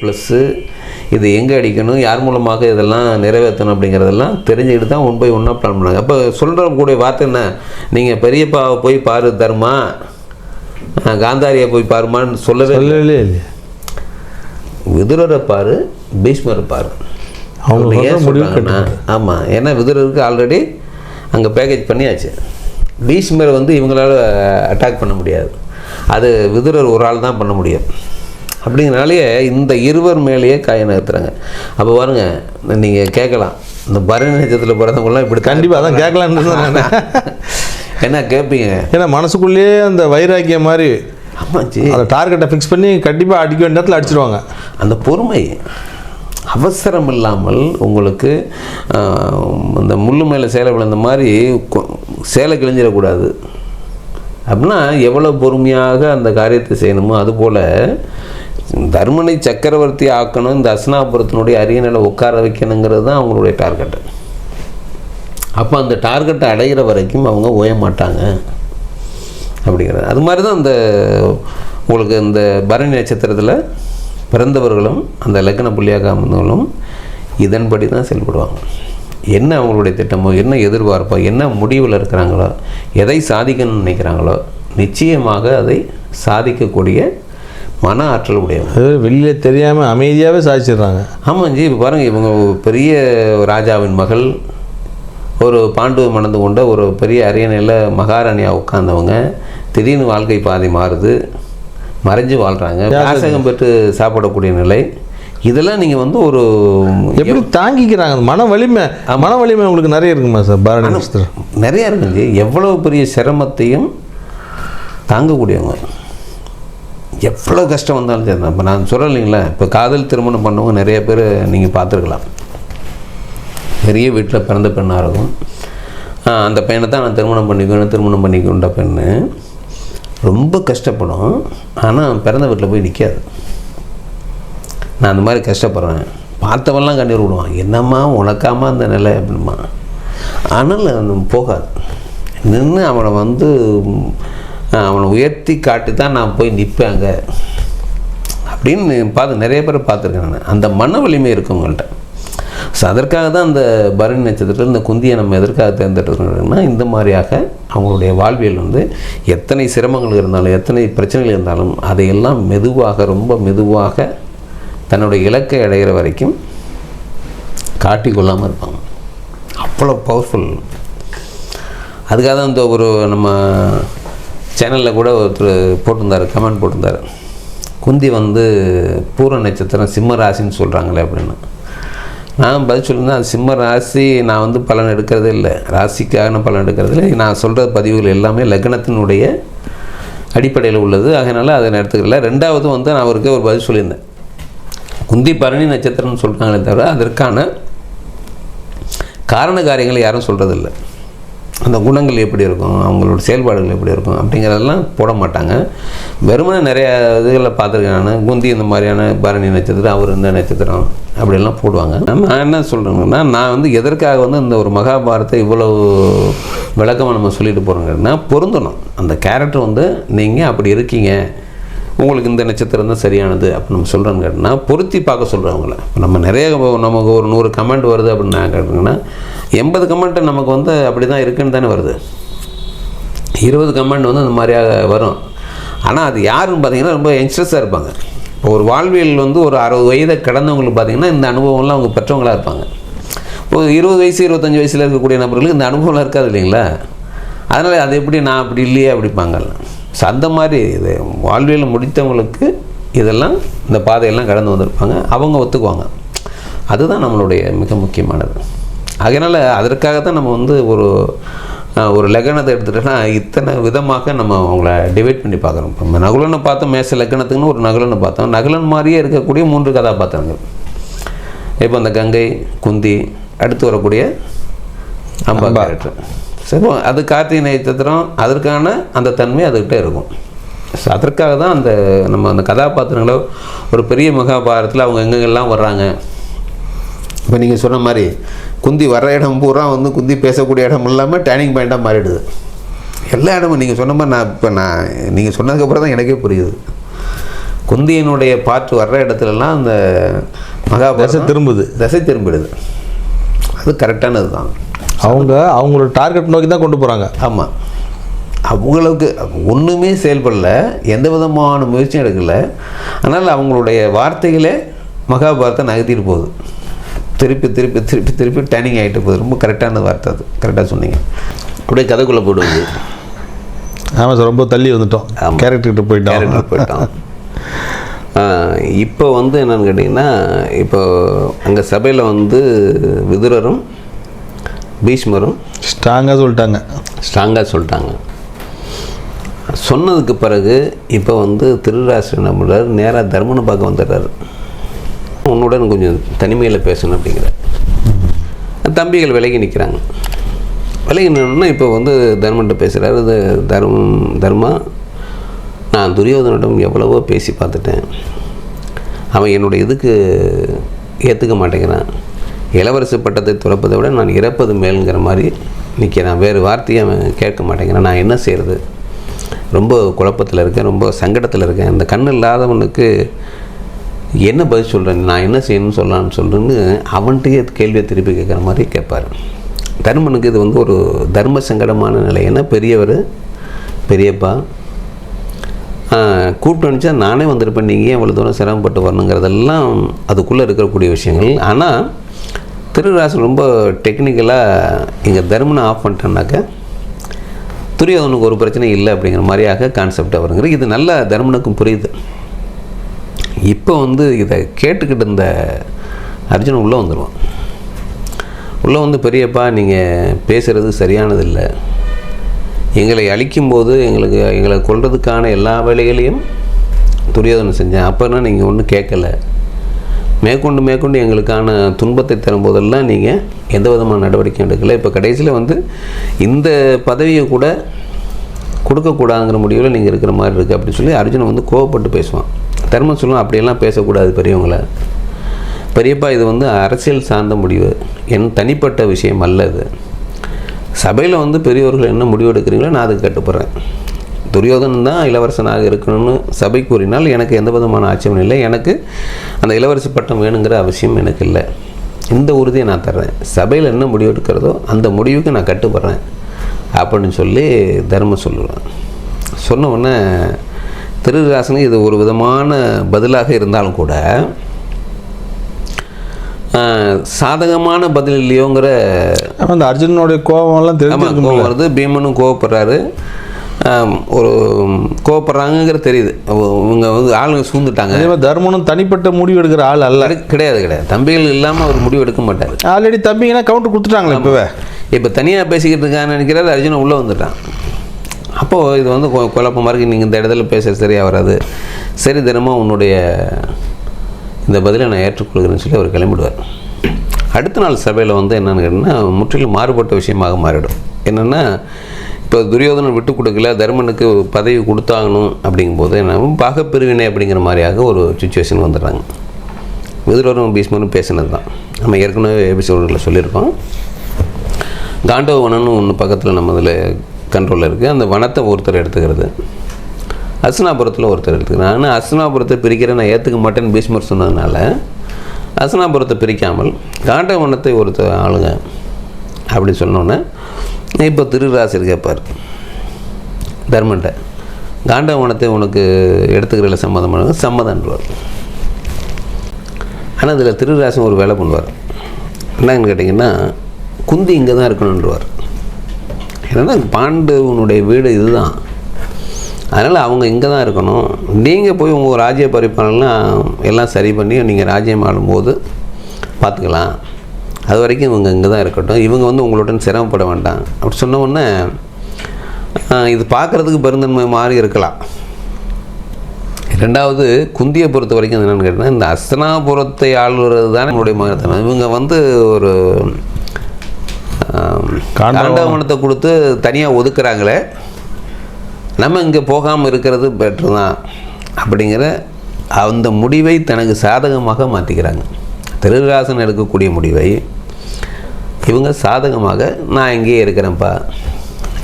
Plus இது எங்கே அடிக்கணும் யார் மூலமாக இதெல்லாம் நிறைவேற்றணும் அப்படிங்கிறதெல்லாம் தெரிஞ்சுக்கிட்டு தான் ஒன் பை ஒன்னாக பிளான் பண்ணாங்க. அப்போ சொல்கிற கூடிய வார்த்தை என்ன? நீங்கள் பெரியப்பாவை போய் பாரு தர்மா. காந்தாரியை போய் பாருமான்னு சொல்லவே இல்லை. சொல்லவே இல்லையா. விதுரரை பாரு பீஷ்மரை பாரு. அவங்க ஏன் சொல்றாங்கன்னா ஆமாம் ஏன்னா விதுரருக்கு ஆல்ரெடி அங்கே பேக்கேஜ் பண்ணியாச்சு. பீஷ்மரை வந்து இவங்களால அட்டாக் பண்ண முடியாது. அது விதுரர் ஒரு ஆள் தான் பண்ண முடியும். அப்படிங்கிறனாலேயே இந்த இருவர் மேலேயே காய நகர்த்துறாங்க. அப்போ பாருங்க நீங்கள் கேட்கலாம். இந்த பரணி நட்சத்திரத்தில் பிறந்தவங்களாம் இப்படி கண்டிப்பாக அதான் கேட்கலான்னு நான் என்ன கேட்பீங்க ஏன்னா மனசுக்குள்ளேயே அந்த வைராக்கியம் மாதிரி ஆமாச்சி. அந்த டார்கெட்டை ஃபிக்ஸ் பண்ணி கண்டிப்பாக அடிக்க வேண்டிய இடத்துல அடிச்சிருவாங்க. அந்த பொறுமை அவசரம் இல்லாமல் உங்களுக்கு இந்த முள்ளு மேலே சேலை விழுந்த மாதிரி சேலை கிழிஞ்சிடக்கூடாது. அப்படின்னா எவ்வளோ பொறுமையாக அந்த காரியத்தை செய்யணுமோ அதுபோல் தர்மனை சக்கரவர்த்தி ஆக்கணும் இந்த அஸ்னாபுரத்தினுடைய அரியணையில் உட்கார வைக்கணுங்கிறது தான் அவங்களுடைய டார்கெட்டு. அப்போ அந்த டார்கெட்டை அடைகிற வரைக்கும் அவங்க ஓய மாட்டாங்க. அப்படிங்கிறது. அது மாதிரி தான் அந்த உங்களுக்கு இந்த பரணி நட்சத்திரத்தில் பிறந்தவர்களும் அந்த லக்ன புள்ளியாக அமர்ந்தவர்களும் இதன்படி தான் செயல்படுவாங்க. என்ன அவங்களுடைய திட்டமோ என்ன எதிர்பார்ப்போ என்ன முடிவில் இருக்கிறாங்களோ எதை சாதிக்கணும்னு நினைக்கிறாங்களோ நிச்சயமாக அதை சாதிக்கக்கூடிய மன ஆற்றல் உடையவங்க அது வெளியில தெரியாமல் அமைதியாகவே சாதிச்சிடுறாங்க. ஆமாம் ஜி இப்போ பாருங்கள் இவங்க பெரிய ராஜாவின் மகள் ஒரு பாண்டு மணந்து கொண்ட ஒரு பெரிய அரியணையில் மகாராணியாக உட்கார்ந்தவங்க திடீர்னு வாழ்க்கை பாதை மாறுது மறைஞ்சு வாழ்கிறாங்க வாசகம் பெற்று சாப்பிடக்கூடிய நிலை. இதெல்லாம் நீங்கள் வந்து ஒரு எப்படி தாங்கிக்கிறாங்க? மன வலிமை மன வலிமை உங்களுக்கு நிறைய இருக்குமா சார் நட்சத்திரம் நிறையா இருக்குங்க எவ்வளோ பெரிய சிரமத்தையும் தாங்கக்கூடியவங்க. எவ்வளோ கஷ்டம் வந்தாலும் சரி இப்போ நான் சொல்லலைங்களா இப்போ காதல் திருமணம் பண்ணவங்க நிறைய பேர் நீங்கள் பார்த்துருக்கலாம். பெரிய வீட்டில் பிறந்த பெண்ணாக இருக்கும். அந்த பையனை தான் நான் திருமணம் பண்ணிக்கணும் திருமணம் பண்ணிக்கொண்ட பெண்ணு. ரொம்ப கஷ்டப்படும். ஆனால் பிறந்த வீட்டில் போய் நிற்காது நான் அந்த மாதிரி கஷ்டப்படுறேன். பார்த்தவெல்லாம் கண்ணீர் விடுவான். என்னம்மா உனக்காமல் அந்த நிலை அப்படிமா ஆனால் போகாது. நின்று அவனை வந்து அவனை உயர்த்தி காட்டி தான் நான் போய் நிற்பேன் அப்படின்னு பார்த்து நிறைய பேர் பார்த்துருக்கேன் நான். அந்த மன வலிமை இருக்கவங்கள்ட்ட ஸோ அதற்காக தான் அந்த பரணி நட்சத்திரத்தில் இந்த குந்தியை நம்ம எதற்காக தேர்ந்தெடுக்கிறோம்னா இந்த மாதிரியாக அவங்களுடைய வாழ்வியல் வந்து எத்தனை சிரமங்கள் இருந்தாலும் எத்தனை பிரச்சனைகள் இருந்தாலும் அதையெல்லாம் மெதுவாக ரொம்ப மெதுவாக தன்னுடைய இலக்கை அடைகிற வரைக்கும் காட்டிக்கொள்ளாமல் இருப்பாங்க. அவ்வளோ பவர்ஃபுல் அதுக்காக தான் இந்த ஒரு நம்ம சேனலில் கூட ஒருத்தர் போட்டிருந்தார் கமெண்ட் போட்டிருந்தார். குந்தி வந்து பூர நட்சத்திரம் சிம்ம ராசின்னு சொல்கிறாங்களே அப்படின்னு. நான் பதில் சொல்லியிருந்தேன் அது சிம்ம ராசி நான் வந்து பலன் எடுக்கிறதே இல்லை. ராசிக்காக நான் பலன் எடுக்கிறது இல்லை. நான் சொல்கிற பதிவுகள் எல்லாமே லக்னத்தினுடைய அடிப்படையில் உள்ளது. அதனால் அதை நான் எடுத்துக்கல. ரெண்டாவது வந்து நான் அவருக்கு ஒரு பதில் சொல்லியிருந்தேன். குந்தி பரணி நட்சத்திரம்னு சொல்கிறாங்களே தவிர அதற்கான காரண காரியங்களை யாரும் சொல்கிறதில்லை அந்த குணங்கள் எப்படி இருக்கும்? அவங்களோட செயல்பாடுகள் எப்படி இருக்கும்? அப்படிங்கிறதெல்லாம் போட மாட்டாங்க. வெறுமனே நிறைய இதுகளை பார்த்துருக்கேன் நான். குந்தி இந்த மாதிரியான பரணி நட்சத்திரம் அவர் இந்த நட்சத்திரம் அப்படிலாம் போடுவாங்க. நான் என்ன சொல்கிறேங்கன்னா நான் வந்து எதற்காக வந்து இந்த ஒரு மகாபாரத்தை இவ்வளவு விளக்கமாக நம்ம சொல்லிட்டு போகிறோங்கன்னா பொருந்தணும். அந்த கேரக்டர் வந்து நீங்கள் அப்படி இருக்கீங்க. உங்களுக்கு இந்த நட்சத்திரம் தான் சரியானது அப்படின்னு நம்ம சொல்கிறோன்னு கேட்டோம்னா பொருத்தி பார்க்க சொல்கிறவங்கள இப்போ நம்ம நிறைய நமக்கு ஒரு நூறு கமெண்ட் வருது அப்படின்னு நான் கேட்டிங்கன்னா எண்பது கமெண்ட் நமக்கு வந்து அப்படி தான் இருக்குன்னு தானே வருது. இருபது கமெண்ட் வந்து அந்த மாதிரியாக வரும். ஆனால் அது யாருன்னு பார்த்தீங்கன்னா ரொம்ப யங்ஸ்டர்ஸாக இருப்பாங்க. இப்போ ஒரு வாழ்வியல் வந்து ஒரு அறுபது வயதை கடந்தவங்களுக்கு பார்த்தீங்கன்னா இந்த அனுபவம்லாம் அவங்க பெற்றவங்களாக இருப்பாங்க. இப்போ இருபது வயசு இருபத்தஞ்சி வயசில் இருக்கக்கூடிய நபர்களுக்கு இந்த அனுபவம்லாம் இருக்காது இல்லைங்களா? அதனால் அது எப்படி நான் அப்படி இல்லையே அப்படிப்பாங்க ஸோ அந்த மாதிரி இது வாழ்வியல் முடித்தவங்களுக்கு இதெல்லாம் இந்த பாதையெல்லாம் கடந்து வந்திருப்பாங்க. அவங்க ஒத்துக்குவாங்க. அதுதான் நம்மளுடைய மிக முக்கியமானது. அதனால் அதற்காக தான் நம்ம வந்து ஒரு ஒரு லக்னத்தை எடுத்துட்டோன்னா இத்தனை விதமாக நம்ம அவங்கள டிவைட் பண்ணி பார்க்குறோம். இப்போ நம்ம நகுலனை பார்த்தோம் மேச லக்னத்துக்குன்னு ஒரு நகுலனை பார்த்தோம். நகுலன் மாதிரியே இருக்கக்கூடிய மூன்று கதாபாத்திரங்கள். இப்போ அந்த கங்கை குந்தி அடுத்து வரக்கூடிய அம்பா கேரக்டர் சரி அது கார்த்திகை நட்சத்திரம் அதற்கான அந்த தன்மை அதுக்கிட்ட இருக்கும். ஸோ அதற்காக தான் அந்த நம்ம அந்த கதாபாத்திரங்களோ ஒரு பெரிய மகாபாரதத்தில் அவங்க எங்கெங்கெல்லாம் வர்றாங்க இப்போ நீங்கள் சொன்ன மாதிரி குந்தி வர்ற இடம் பூரா வந்து குந்தி பேசக்கூடிய இடம் இல்லாமல் டேர்னிங் பாயிண்ட்டாக மாறிடுது. எல்லா இடமும் நீங்கள் சொன்ன மாதிரி நான் இப்போ நான் நீங்கள் சொன்னதுக்கப்புறம் தான் எனக்கே புரியுது. குந்தியனுடைய பாட்டு வர்ற இடத்துலலாம் அந்த தசை மகாபாரதம் திரும்புது. திசை திரும்பிடுது. அது கரெக்டானது தான். அவங்க அவங்களோட டார்கெட் நோக்கி தான் கொண்டு போகிறாங்க ஆமாம் அவங்களுக்கு ஒன்றுமே செயல்படல எந்த விதமான முயற்சியும் எடுக்கல. ஆனால் அவங்களுடைய வார்த்தைகளே மகாபாரத்தை நகர்த்திட்டு போகுது. திருப்பி திருப்பி திருப்பி திருப்பி டேனிங் ஆகிட்டு போகுது. ரொம்ப கரெக்டான வார்த்தை அது. கரெக்டாக சொன்னீங்க. அப்படியே கதைக்குள்ளே போடுவது. ஆமாம் சார் ரொம்ப தள்ளி வந்துட்டோம். கேரக்டர்கிட்ட போயிட்டோம். கேரக்டர் போயிட்டோம். இப்போ வந்து என்னன்னு கேட்டிங்கன்னா இப்போ அங்கே சபையில் வந்து விதுரரும் பீஷ்மரும் ஸ்ட்ராங்காக சொல்லிட்டாங்க. ஸ்ட்ராங்காக சொல்லிட்டாங்க. சொன்னதுக்கு பிறகு இப்போ வந்து பண்ணுறாரு நேராக தர்மனை பார்க்க வந்துடுறாரு. உன்னுடன் கொஞ்சம் தனிமையில் பேசணும் அப்படிங்கிற. தம்பிகள் விலகி நிற்கிறாங்க விலகி நின்னா இப்போ வந்து தர்மன்ட்ட பேசுகிறாரு இது தர்மம் தர்மா நான் துரியோதனிடம் எவ்வளவோ பேசி பார்த்துட்டேன். அவன் என்னுடைய இதுக்கு ஏற்றுக்க மாட்டேங்கிறான். இளவரசு பட்டத்தை துறப்பதை விட நான் இறப்பது மேலுங்கிற மாதிரி நிற்கிறான் வேறு வார்த்தையை அவன் கேட்க மாட்டேங்கிறான். நான் என்ன செய்கிறது ரொம்ப குழப்பத்தில் இருக்கேன். ரொம்ப சங்கடத்தில் இருக்கேன். அந்த கண் இல்லாதவனுக்கு என்ன பதில் சொல்கிறேன் நான் என்ன செய்யணும்னு சொல்லலாம்னு சொல்கிறேன்னு அவன்கிட்டயே கேள்வியை திருப்பி கேட்குற மாதிரி கேட்பார். தருமனுக்கு இது வந்து ஒரு தர்ம சங்கடமான நிலை. ஏன்னா பெரியவர் பெரியப்பா கூப்பிட்டு அனுப்பிச்சா நானே வந்திருப்பேன். நீங்கள் ஏன் இவ்வளோ தூரம் சிரமப்பட்டு வரணுங்கிறதெல்லாம் அதுக்குள்ளே இருக்கக்கூடிய விஷயங்கள். ஆனால் திருராசன் ரொம்ப டெக்னிக்கலாக இங்கே தர்மனை ஆஃப் பண்ணிட்டேன்னாக்க துரியோதனுக்கு ஒரு பிரச்சனை இல்லை அப்படிங்கிற மாதிரியாக கான்செப்ட் வருங்கிற இது நல்ல தர்மனுக்கும் புரியுது. இப்போ வந்து இதை கேட்டுக்கிட்டு இருந்த அர்ஜுன் உள்ளே வந்துடுவான் உள்ளே வந்து பெரியப்பா நீங்கள் பேசுகிறது சரியானதில்லை. எங்களை அழிக்கும்போது எங்களுக்கு எங்களை கொள்றதுக்கான எல்லா வேலைகளையும் துரியோதனை செஞ்சேன். அப்போனா நீங்கள் ஒன்றும் கேட்கல. மேற்கொண்டு மேற்கொண்டு எங்களுக்கான துன்பத்தை தரும்போதெல்லாம் நீங்கள் எந்த விதமான நடவடிக்கையும் எடுக்கலை. இப்போ கடைசியில் வந்து இந்த பதவியை கூட கொடுக்கக்கூடாதுங்கிற முடிவில் நீங்கள் இருக்கிற மாதிரி இருக்குது அப்படின்னு சொல்லி அர்ஜுனன் வந்து கோவப்பட்டு பேசுவான். தர்மம் சொல்லுவான் அப்படியெல்லாம் பேசக்கூடாது பெரியவங்களை. பெரியப்பா இது வந்து அரசியல் சார்ந்த முடிவு. என் தனிப்பட்ட விஷயம் அல்ல இது. சபையில் வந்து பெரியவர்கள் என்ன முடிவு எடுக்கிறீங்களோ நான் அதுக்கு கட்டுப்படுறேன். துரியோதனன் தான் இளவரசனாக இருக்கணும்னு சபை கூறினால் எனக்கு எந்த விதமான ஆட்சியும் இல்லை. எனக்கு அந்த இளவரசி பட்டம் வேணுங்கிற அவசியம் எனக்கு இல்லை. இந்த உறுதியை நான் தர்றேன். சபையில் என்ன முடிவு எடுக்கிறதோ அந்த முடிவுக்கு நான் கட்டுப்படுறேன். அப்படின்னு சொல்லி தர்மம் சொல்லுவேன். சொன்ன உடனே திருராசனுக்கு இது ஒரு விதமான பதிலாக இருந்தாலும் கூட சாதகமான பதில் இல்லையோங்கிற அந்த அர்ஜுனனுடைய கோபம்லாம் தெரிஞ்சிருக்கும் கோவம் வருது பீமனும் கோவப்படுறாரு ஒரு கோவப்படுறாங்கங்கிற தெரியுது. இவங்க வந்து ஆளுங்க சூழ்ந்துட்டாங்க. அதே மாதிரி தர்மனும் தனிப்பட்ட முடிவு எடுக்கிற ஆள் அல்ல. கிடை- கிடையாது கிடையாது. தம்பிகள் இல்லாமல் அவர் முடிவு எடுக்க மாட்டார். ஆல்ரெடி தம்பிங்கன்னா கவுண்டர் கொடுத்துட்டாங்களே இப்போவே. இப்போ தனியாக பேசிக்கிட்டு இருக்கான்னு நினைக்கிறாரு அர்ஜுனன் உள்ளே வந்துட்டான். அப்போது இது வந்து கொ- இருக்குது நீங்கள் இந்த இடத்துல பேச சரியாக வராது. சரி தினமும் உன்னுடைய இந்த பதிலை நான் ஏற்றுக்கொள்கிறேன்னு சொல்லி அவர் கிளம்பிடுவார். அடுத்த நாள் சபையில் வந்து என்னென்னு கேட்டிங்கன்னா முற்றிலும் மாறுபட்ட விஷயமாக மாறிடும். என்னென்னா இப்போ துரியோதனன் விட்டு கொடுக்கல தர்மனுக்கு பதவி கொடுத்தாகணும் அப்படிங்கும்போது என்ன பாகப்பிரிவினை அப்படிங்கிற மாதிரியாக ஒரு சுச்சுவேஷன் வந்துடுறாங்க. விதுரரும் பீஷ்மரும் பேசினது தான் நம்ம ஏற்கனவே எபிசோடில் சொல்லியிருக்கோம். காண்டவனம்னு ஒன்று பக்கத்தில் நம்ம இதில் கண்ட்ரோலில் இருக்குது அந்த வனத்தை ஒருத்தர் எடுத்துக்கிறது. அஸ்னாபுரத்தில் ஒருத்தர் எடுத்துக்கிறார் ஆனால் அஸ்னாபுரத்தை பிரிக்கிற நான் ஏற்றுக்க மாட்டேன்னு பீஷ்மர் சொன்னதுனால அஸ்னாபுரத்தை பிரிக்காமல் காண்ட வனத்தை ஒருத்தர் ஆளுங்க அப்படி சொன்னோன்னே இப்போ திருராசர் கேட்பார் தர்மன்ட்ட காண்டவனத்தை உனக்கு எடுத்துக்கிறதுல சம்மதம் பண்ணுங்க. ஆனால் அதில் திருராசன் ஒரு வேலை பண்ணுவார். என்னன்னு கேட்டிங்கன்னா குந்தி இங்கே தான் இருக்கணுன்றவார் ஏன்னா பாண்டவனுடைய வீடு இதுதான். அதனால் அவங்க இங்கே தான் இருக்கணும். நீங்கள் போய் உங்கள் ராஜ்ய பரிபாலனெலாம் எல்லாம் சரி பண்ணி நீங்கள் ராஜ்யம் ஆளும்போது பார்த்துக்கலாம் அது வரைக்கும் இவங்க இங்கே தான் இருக்கட்டும். இவங்க வந்து உங்களுடன் சிரமப்பட வேண்டாம். அப்படி சொன்ன உடனே இது பார்க்குறதுக்கு பெருந்தன்மை மாதிரி இருக்கலாம். ரெண்டாவது குந்தியை பொறுத்த வரைக்கும் என்னென்னு கேட்டிங்கன்னா இந்த அஸ்தனாபுரத்தை ஆளுறது தான் என்னுடைய மகத்தனம் இவங்க வந்து ஒரு காண்டவனத்தை கொடுத்து தனியாக ஒதுக்குறாங்களே நம்ம இங்கே போகாமல் இருக்கிறது பெட்ரு தான். அப்படிங்கிற அந்த முடிவை தனக்கு சாதகமாக மாற்றிக்கிறாங்க திருராசன் எடுக்கக்கூடிய முடிவை இவங்க சாதகமாக நான் இங்கேயே இருக்கிறேன்ப்பா.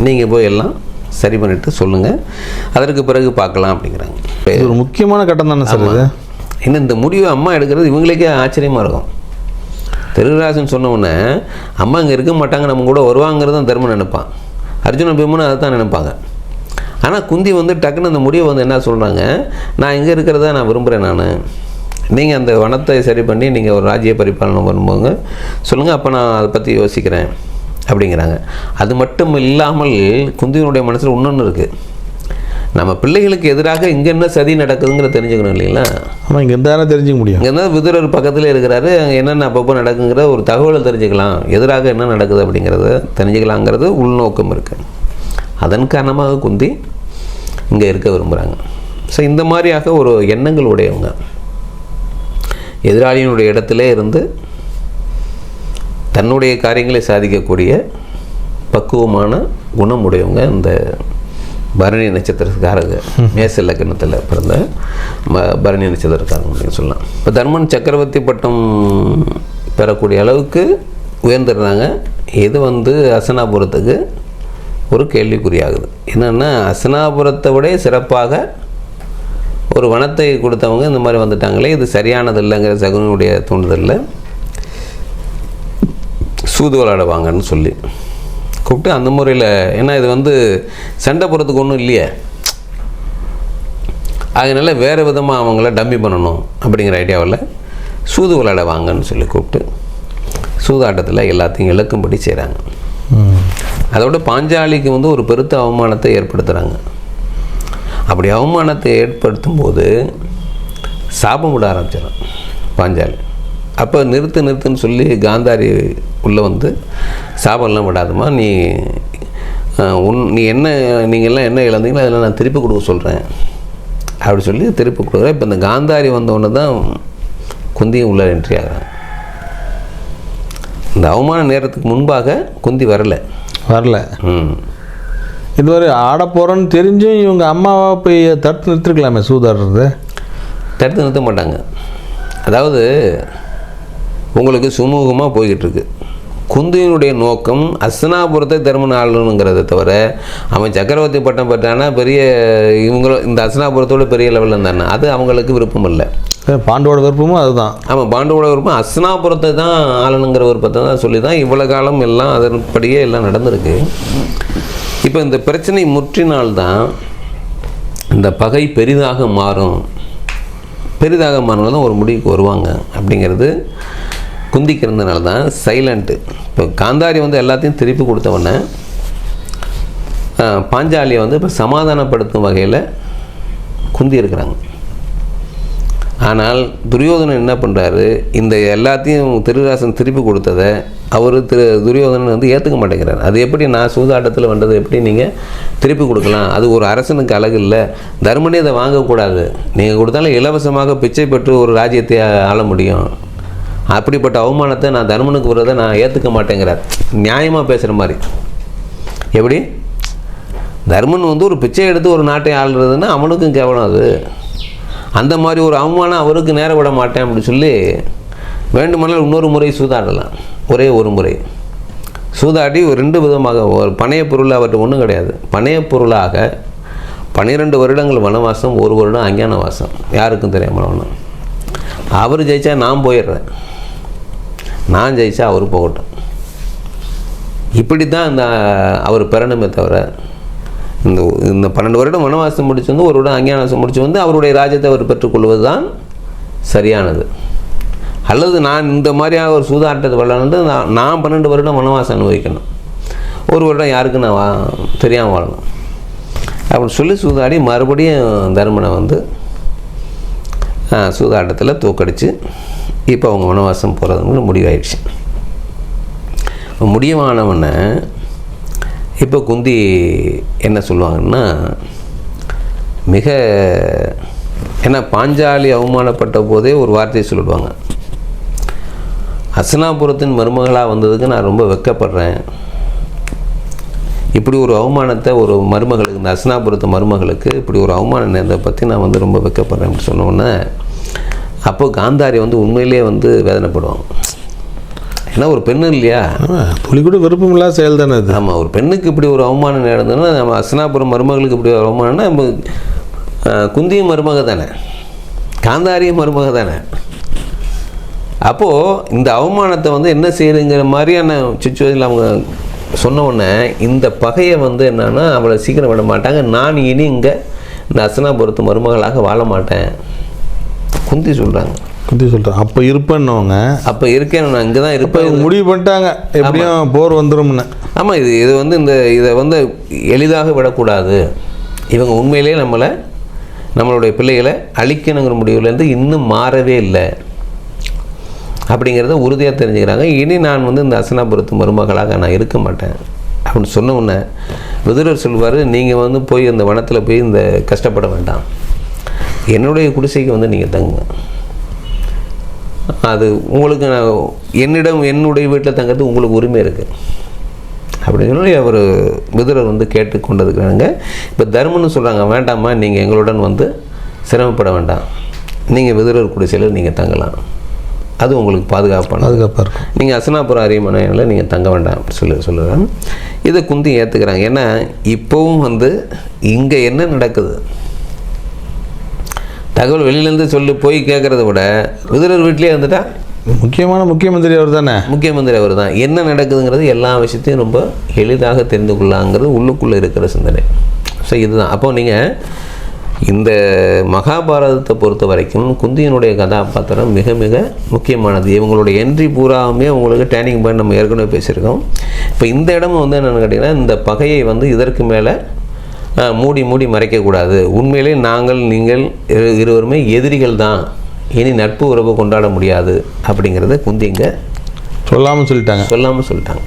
நீங்கள் போய் எல்லாம் சரி பண்ணிவிட்டு சொல்லுங்கள் அதற்கு பிறகு பார்க்கலாம் அப்படிங்கிறாங்க. ஒரு முக்கியமான கட்டம் தானே சார் இன்னும் இந்த முடிவை அம்மா எடுக்கிறது இவங்களுக்கே ஆச்சரியமாக இருக்கும். திருராசன் சொன்ன உடனே அம்மா இங்கே இருக்க மாட்டாங்க நம்ம கூட வருவாங்கிறது தான் தர்மம் நினைப்பான். அர்ஜுன பீமனும் அதை தான் நினைப்பாங்க. ஆனால் குந்தி வந்து டக்குன்னு அந்த முடிவை வந்து என்ன சொல்கிறாங்க நான் இங்கே இருக்கிறத நான் விரும்புகிறேன் நான். நீங்கள் அந்த வனத்தை சரி பண்ணி நீங்கள் ஒரு ராஜ்ய பரிபாலனை பண்ணும்போது சொல்லுங்கள் அப்போ நான் அதை பற்றி யோசிக்கிறேன். அப்படிங்கிறாங்க. அது மட்டும் இல்லாமல் குந்தியினுடைய மனசில் இன்னொன்று இருக்குது நம்ம பிள்ளைகளுக்கு எதிராக இங்கே என்ன சதி நடக்குதுங்கிற தெரிஞ்சுக்கணும் இல்லைங்களா? ஆமாம் இங்கே தானே தெரிஞ்சுக்க முடியும்? இங்கே இருந்தால் விதுரர் பக்கத்தில் இருக்கிறாரு அங்கே என்னென்ன அப்பப்போ நடக்குங்கிற ஒரு தகவலை தெரிஞ்சுக்கலாம். எதிராக என்ன நடக்குது அப்படிங்கிறத தெரிஞ்சுக்கலாங்கிறது உள்நோக்கம் இருக்குது அதன் காரணமாக குந்தி இங்கே இருக்க விரும்புகிறாங்க ஸோ இந்த மாதிரியாக ஒரு எண்ணங்கள் உடையவங்க. எதிராளியினுடைய இடத்துல இருந்து தன்னுடைய காரியங்களை சாதிக்கக்கூடிய பக்குவமான குணம் உடையவங்க இந்த பரணி நட்சத்திரக்காரங்க மேச லக்னத்தில் பிறந்த ப பரணி நட்சத்திரக்காரங்க அப்படின்னு சொல்லலாம். இப்போ தர்மன் சக்கரவர்த்தி பட்டம் பெறக்கூடிய அளவுக்கு உயர்ந்துடுறாங்க இது வந்து அசனாபுரத்துக்கு ஒரு கேள்விக்குறியாகுது. என்னென்னா அசனாபுரத்தை விட சிறப்பாக ஒரு வனத்தை கொடுத்தவங்க இந்த மாதிரி வந்துட்டாங்களே. இது சரியானது இல்லைங்கிற சகுனுடைய தூண்டுதலில். சூது சொல்லி. கூப்பிட்டு அந்த முறையில் ஏன்னா இது வந்து சண்டை போடுறதுக்கு ஒன்றும் இல்லையே. அதனால வேறு விதமாக அவங்கள டம்மி பண்ணணும் அப்படிங்கிற ஐடியாவில் சூது விளையாட வாங்கன்னு சொல்லி கூப்பிட்டு சூதாட்டத்தில் எல்லாத்தையும் இழக்கும்படி செய்கிறாங்க அதோட பாஞ்சாலிக்கு வந்து ஒரு பெருத்த அவமானத்தை ஏற்படுத்துகிறாங்க அப்படி அவமானத்தை ஏற்படுத்தும் போது சாபம் விட ஆரம்பிச்சிடும் பாஞ்சாலி. அப்போ நிறுத்து நிறுத்துன்னு சொல்லி காந்தாரி உள்ளே வந்து சாபம்லாம் விடாதம்மா நீ உன் நீ என்ன நீங்கள்லாம் என்ன இழந்தீங்களோ அதெல்லாம் நான் திருப்பி கொடுக்க சொல்கிறேன் அப்படி சொல்லி திருப்பி கொடுக்குறேன். இப்போ இந்த காந்தாரி வந்தோடனே தான் குந்தியும் உள்ள என்ட்ரி ஆகிறாங்க இந்த அவமான நேரத்துக்கு முன்பாக குந்தி வரலை. வரல. ம். இதுவரை ஆட போகிறோன்னு தெரிஞ்சும் இவங்க அம்மாவை போய் தடுத்து நிறுத்திருக்கலாமே சூதாடுறது. தடுத்து நிறுத்த மாட்டாங்க. அதாவது உங்களுக்கு சுமூகமாக போய்கிட்டு இருக்கு குந்தியினுடைய நோக்கம் அஸ்னாபுரத்தை தர்மன் ஆளணுங்கிறத தவிர அவன் சக்கரவர்த்தி பட்டம் பெற்றானா பெரிய இவங்களும் இந்த அஸ்னாபுரத்தோட பெரிய லெவலில் இருந்தானே? அது அவங்களுக்கு விருப்பம் இல்லை பாண்டவோட விருப்பமும் அதுதான். ஆமாம் பாண்டவோட விருப்பம் அஸ்னாபுரத்தை தான் ஆளணுங்கிற விருப்பத்தை தான் சொல்லி தான் இவ்வளோ காலம் எல்லாம் அதன்படியே எல்லாம் நடந்திருக்கு. இப்போ இந்த பிரச்சனை முற்றினால்தான் இந்த பகை பெரிதாக மாறும். பெரிதாக மாறினால தான் ஒரு முடிவுக்கு வருவாங்க அப்படிங்கிறது குந்திக்கிறதுனால தான் சைலண்ட்டு இப்போ காந்தாரி வந்து எல்லாத்தையும் திருப்பி கொடுத்தவொடனே பாஞ்சாலியை வந்து இப்போ சமாதானப்படுத்தும் வகையில் குந்தி இருக்கிறாங்க. ஆனால் துரியோதனன் என்ன பண்ணுறாரு இந்த எல்லாத்தையும் திருராசன் திருப்பி கொடுத்ததை அவர் திரு துரியோதனன் வந்து ஏற்றுக்க மாட்டேங்கிறார். அது எப்படி நான் சூதாட்டத்தில் வந்தது எப்படி நீங்கள் திருப்பி கொடுக்கலாம்? அது ஒரு அரசனுக்கு அழகு இல்லை. தர்மனே அதை வாங்கக்கூடாது. நீங்கள் கொடுத்தாலும் இலவசமாக பிச்சை பெற்று ஒரு ராஜ்யத்தை ஆள முடியும். அப்படிப்பட்ட அவமானத்தை நான் தர்மனுக்கு விடுறதை நான் ஏற்றுக்க மாட்டேங்கிறார். நியாயமாக பேசுகிற மாதிரி. எப்படி? தர்மன் வந்து ஒரு பிச்சை எடுத்து ஒரு நாட்டை ஆளுறதுன்னா அவனுக்கும் கேவலம் அது. அந்த மாதிரி ஒரு அவமானம் அவருக்கு நேர விட மாட்டேன் அப்படின்னு சொல்லி வேண்டுமானால் இன்னொரு முறை சூதாடலாம். ஒரே ஒரு முறை. சூதாடி ஒரு ரெண்டு விதமாக ஒரு பணைய பொருள் அவர்கிட்ட ஒன்றும் கிடையாது. பணைய பொருளாக பன்னிரெண்டு வருடங்கள் வனவாசம் ஒரு வருடம் அஞ்ஞான வாசம் யாருக்கும் தெரியாமல் ஒன்று அவர் ஜெயிச்சா நான் போயிடுறேன். நான் ஜெயிச்சா அவர் போகட்டும். இப்படி தான் இந்த அவர் பிறணுமே தவிர இந்த இந்த பன்னெண்டு வருடம் வனவாசம் முடிச்சு வந்து ஒரு வருடம் அஞ்ஞானவாசம் முடிச்சு வந்து அவருடைய ராஜ்யத்தை அவர் பெற்றுக்கொள்வது தான் சரியானது. அல்லது நான் இந்த மாதிரியாக ஒரு சூதாட்டத்தை விளையாண்டு நான் நான் பன்னெண்டு வருடம் வனவாசம் அனுபவிக்கணும். ஒரு வருடம் யாருக்கு நான் வா தெரியாமல் வாழணும் அப்படின்னு சொல்லி சூதாடி மறுபடியும் தர்மனை வந்து சூதாட்டத்தில் தூக்கடிச்சு இப்போ அவங்க வனவாசம் போகிறதுங்கிற முடிவாயிடுச்சு. முடிவானவனை இப்போ குந்தி என்ன சொல்லுவாங்கன்னா மிக ஏன்னா பாஞ்சாலி அவமானப்பட்ட போதே ஒரு வார்த்தையை சொல்லிடுவாங்க. அசனாபுரத்தின் மருமகளாக வந்ததுக்கு நான் ரொம்ப வெட்கப்படுறேன் இப்படி ஒரு அவமானத்தை ஒரு மருமகளுக்கு இந்த அசனாபுரத்து மருமகளுக்கு இப்படி ஒரு அவமானம் நேரத்தை பற்றி நான் வந்து ரொம்ப வெட்கப்படுறேன் அப்படின்னு சொன்னோன்னே உடனே அப்போ காந்தாரி வந்து உண்மையிலேயே வந்து வேதனைப்படுவாங்க. ஏன்னா ஒரு பெண்ணு இல்லையா? துளி கூட விருப்பம் இல்லாத செயல் தானே அது. ஆமாம் ஒரு பெண்ணுக்கு இப்படி ஒரு அவமானம் நடந்ததுன்னா நம்ம அஸ்னாபுரம் மருமகளுக்கு இப்படி ஒரு அவமானம்னா நம்ம குந்தியும் மருமக தானே. காந்தாரியும் மருமக தானே. அப்போது இந்த அவமானத்தை வந்து என்ன செய்யுதுங்கிற மாதிரியான சுச்சுவேஷனில் அவங்க சொன்ன உடனே இந்த பகையை வந்து என்னன்னா அவளை சீக்கிரம் விட மாட்டாங்க. நான் இனி இங்கே இந்த அஸ்னாபுரத்து மருமகளாக வாழ மாட்டேன். குந்தி சொல்கிறாங்க குந்தி சொல்கிறேன் அப்போ இருப்பேன்னவங்க. அப்போ இருக்கேன் நான் இங்கே தான் இருப்பேன். முடிவு பண்ணிட்டாங்க. எப்படியும் போர் வந்துரும்னு. ஆமாம் இது இது வந்து இந்த இதை வந்து எளிதாக விடக்கூடாது. இவங்க உண்மையிலேயே நம்மளை நம்மளுடைய பிள்ளைகளை அழிக்கணுங்கிற முடிவுலேருந்து இன்னும் மாறவே இல்லை. அப்படிங்கிறத உறுதியாக தெரிஞ்சுக்கிறாங்க. இனி நான் வந்து இந்த அசனாபுரத்து மருமகளாக நான் இருக்க மாட்டேன். அப்படின்னு சொன்ன உடனே விதுரர் சொல்வார் நீங்கள் வந்து போய் இந்த வனத்தில் போய் இந்த கஷ்டப்பட வேண்டாம். என்னுடைய குடிசைக்கு வந்து நீங்கள் தங்குங்க. அது உங்களுக்கு நான் என்னிடம் என்னுடைய வீட்டில் தங்கிறது உங்களுக்கு உரிமை இருக்குது அப்படின்னு சொல்லி அவர் விதுரர் வந்து கேட்டு கொண்டிருக்கிறாங்க. இப்போ தர்மன்னு சொல்கிறாங்க வேண்டாம்மா நீங்கள் எங்களுடன் வந்து சிரமப்பட வேண்டாம். நீங்கள் விதுரர் குடிசையில் நீங்கள் தங்கலாம். அது உங்களுக்கு பாதுகாப்பான பாதுகாப்பாக இருக்கும். நீங்கள் அசனாபுரம் அரியமனையில் நீங்கள் தங்க வேண்டாம் சொல்லி சொல்லுறேன் இதை குந்தி ஏற்றுக்கிறாங்க ஏன்னா இப்போவும் வந்து இங்கே என்ன நடக்குது? தகவல் வெளியிலேருந்து சொல்லி போய் கேட்குறத விட விதுரர் வீட்டிலே இருந்துட்டா? முக்கியமான முக்கியமந்திரி அவர் தானே முக்கியமந்திரி அவர் தான் என்ன நடக்குதுங்கிறது எல்லா விஷயத்தையும் ரொம்ப எளிதாக தெரிந்து கொள்ளலாங்கிறது உள்ளுக்குள்ளே இருக்கிற சிந்தனை. ஸோ இதுதான். அப்போ நீங்கள் இந்த மகாபாரதத்தை பொறுத்த வரைக்கும் குந்தியனுடைய கதாபாத்திரம் மிக மிக முக்கியமானது. இவங்களுடைய என்ட்ரி பூராவுமே உங்களுக்கு டேனிங் பாயிண்ட் நம்ம ஏற்கனவே பேசியிருக்கோம். இப்போ இந்த இடமும் வந்து என்னென்னு கேட்டிங்கன்னா இந்த பகையை வந்து இதற்கு மேலே மூடி மூடி மறைக்கக்கூடாது. உண்மையிலே நாங்கள் நீங்கள் இரு இருவருமே எதிரிகள் தான். இனி நட்பு உறவு கொண்டாட முடியாது. அப்படிங்கிறத குந்தி இங்கே சொல்லாமல் சொல்லிட்டாங்க. சொல்லாமல் சொல்லிட்டாங்க.